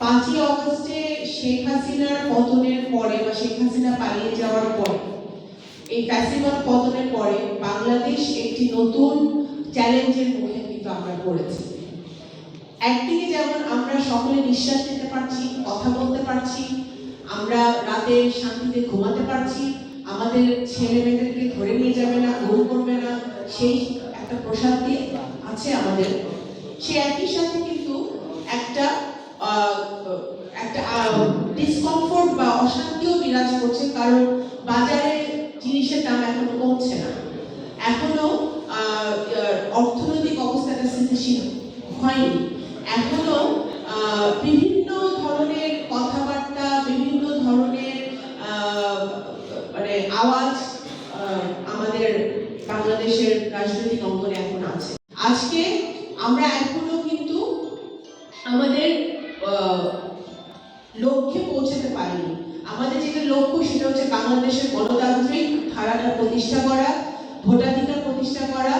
পাঁচই অগস্টে শেখ হাসিনার পতনের পরে বা শেখ হাসিনা পালিয়ে যাওয়ার পরে, এই ফ্যাসিবাদ পতনের পরে বাংলাদেশ একটি নতুন চ্যালেঞ্জের মুখে কিন্তু আমরা পড়েছি। একদিকে যেমন আমরা সকলে নিঃশ্বাস নিতে পারছি, কথা বলতে পারছি, আমরা রাতে শান্তিতে ঘুমাতে পারছি, আমাদের ছেলে মেয়েদেরকে ধরে নিয়ে যাবে না, ঘুম করবে না, সেই একটা প্রশান্তি আছে আমাদের। সে একই সাথে কিন্তু একটা একটা ডিসকমফোর্ট বা অশান্তিও বিরাজ করছে, কারণ বাজারে জিনিসের দাম এখনও কমছে না। এখনও অর্থনৈতিক অবস্থাটা স্থিতিশীল হয়নি। এখনও বিভিন্ন ধরনের কথাবার্তা, বিভিন্ন ধরনের মানে আওয়াজ আমাদের বাংলাদেশের রাজনৈতিক অঙ্গনে এখন আছে। আজকে আমরা এখনও কিন্তু আমাদের লক্ষ্যে পৌঁছাতে পারিনি। আমাদের যেটা লক্ষ্য, সেটা হচ্ছে বাংলাদেশের গণতান্ত্রিক ধারাটা প্রতিষ্ঠা করা, ভোটাধিকার প্রতিষ্ঠা করা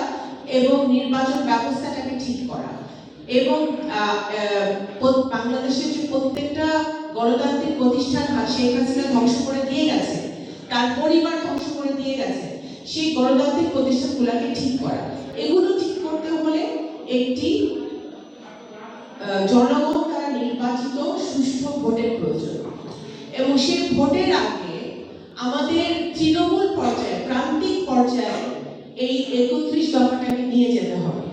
এবং নির্বাচন ব্যবস্থাটাকে ঠিক করা। এবং বাংলাদেশের যে প্রত্যেকটা গণতান্ত্রিক প্রতিষ্ঠান শেখ হাসিনা ধ্বংস করে দিয়ে গেছে, তার পরিবার ধ্বংস করে দিয়ে গেছে, সেই গণতান্ত্রিক প্রতিষ্ঠানগুলোকে ঠিক করা। এগুলো ঠিক করতে হলে একটি জনগণ নির্বাচিত সুষ্ঠু ভোটের প্রয়োজন। এবং সেই ভোটের আগে আমাদের তৃণমূল পর্যায়ে, প্রান্তিক পর্যায়ে এই একত্রিশ দফাটাকে নিয়ে যেতে হবে।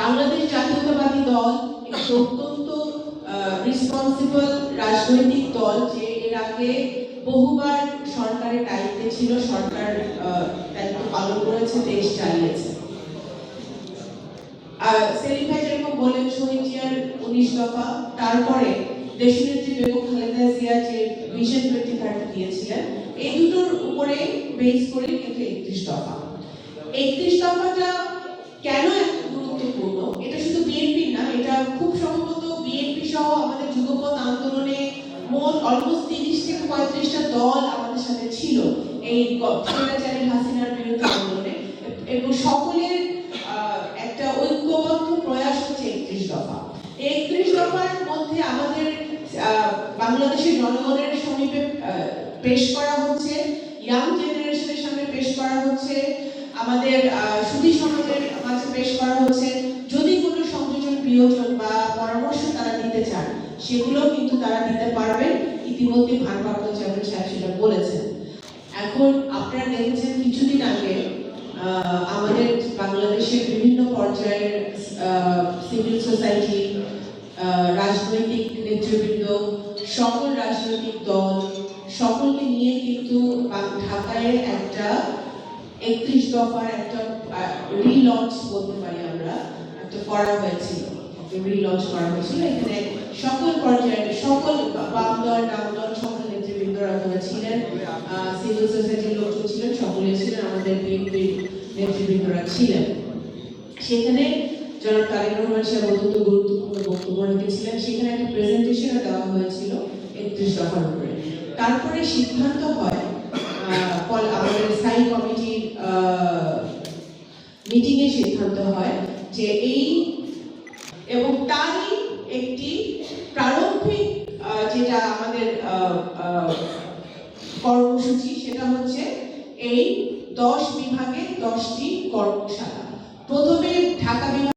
বাংলাদেশ জাতীয়তাবাদী দল একটি অত্যন্ত রেসপন্সিবল রাজনৈতিক দল যে এর আগে বহুবার সরকারের দায়িত্বে ছিল, সরকার দায়িত্ব পালন করেছে, দেশ চালিয়েছে। সেলিম ভাই যেরকম বলেন, শহীদ জিয়ার উনিশ দফা তারপরে দেশনেত্রী বেগম খালেদা জিয়া যে ভিশন টোয়েন্টি থার্টি দিয়েছিলেন, এই দুটোর উপরে বেস করে কিন্তু একত্রিশ দফা। একত্রিশ দফাটা কেন এত গুরুত্বপূর্ণ? এটা শুধু বিএনপি না, এটা খুব সম্ভবত বিএনপি সহ আমাদের যুগপৎ আন্দোলনে মোট অলমোস্ট তিরিশ থেকে পঁয়ত্রিশটা দল আমাদের সাথে ছিল এই স্বৈরাচারী হাসিনার বিরুদ্ধে আন্দোলনে। এবং সকলের একটা ঐক্যবদ্ধ প্রয়াস হচ্ছে একত্রিশ দফা। একত্রিশ দফার মধ্যে আমাদের বাংলাদেশের জনগণের সমীপে পেশ করা হচ্ছে ইয়াং জেনারেশনের সামনে পেশ করা হচ্ছে, আমাদের সুধী সমাজের মাঝে পেশ করা হচ্ছে। যদি কোনো সংযোজন বিয়োজন বা পরামর্শ তারা দিতে চান, সেগুলো কিন্তু তারা দিতে পারবেন। ইতিমধ্যে ভারপ্রাপ্ত চেয়ারম্যান সাহেব সেটা বলেছেন। এখন আপনারা দেখেছেন কিছুদিন আগে আমাদের বাংলাদেশের বিভিন্ন পর্যায়ের সিভিল সোসাইটি রাজনৈতিক নেতৃবৃন্দ, সকল রাজনৈতিক দল, সকলকে নিয়ে কিন্তু ঢাকায় একটা একত্রিশ দফার একটা রিলঞ্চ বলতে পারি আমরা, একটা করা হয়েছিল। রিলঞ্চ করা হয়েছিল। এখানে সকল পর্যায়ের, সকল বাম দল ডাম দল সকল নেতৃবৃন্দরা ছিলেন সিভিল সোসাইটির লোকজন ছিলেন, সকলে ছিলেন, আমাদের বিএনপি নেতৃবৃন্দরা ছিলেন। সেখানে জনাব তারেক রহমান সাহেব অত্যন্ত গুরুত্বপূর্ণ বক্তব্য রেখেছিলেন, সেখানে একটা প্রেজেন্টেশনও দেওয়া হয়েছিল একত্রিশ দফার উপরে। তারপরে সিদ্ধান্ত হয় আমাদের স্থায়ী কমিটির মিটিংয়ে সিদ্ধান্ত হয় যে এই এবং তারই একটি প্রারম্ভিক যেটা আমাদের কর্মসূচি, সেটা হচ্ছে এই দশ বিভাগে দশটি কর্মশালা। প্রথমে ঢাকা বিভাগ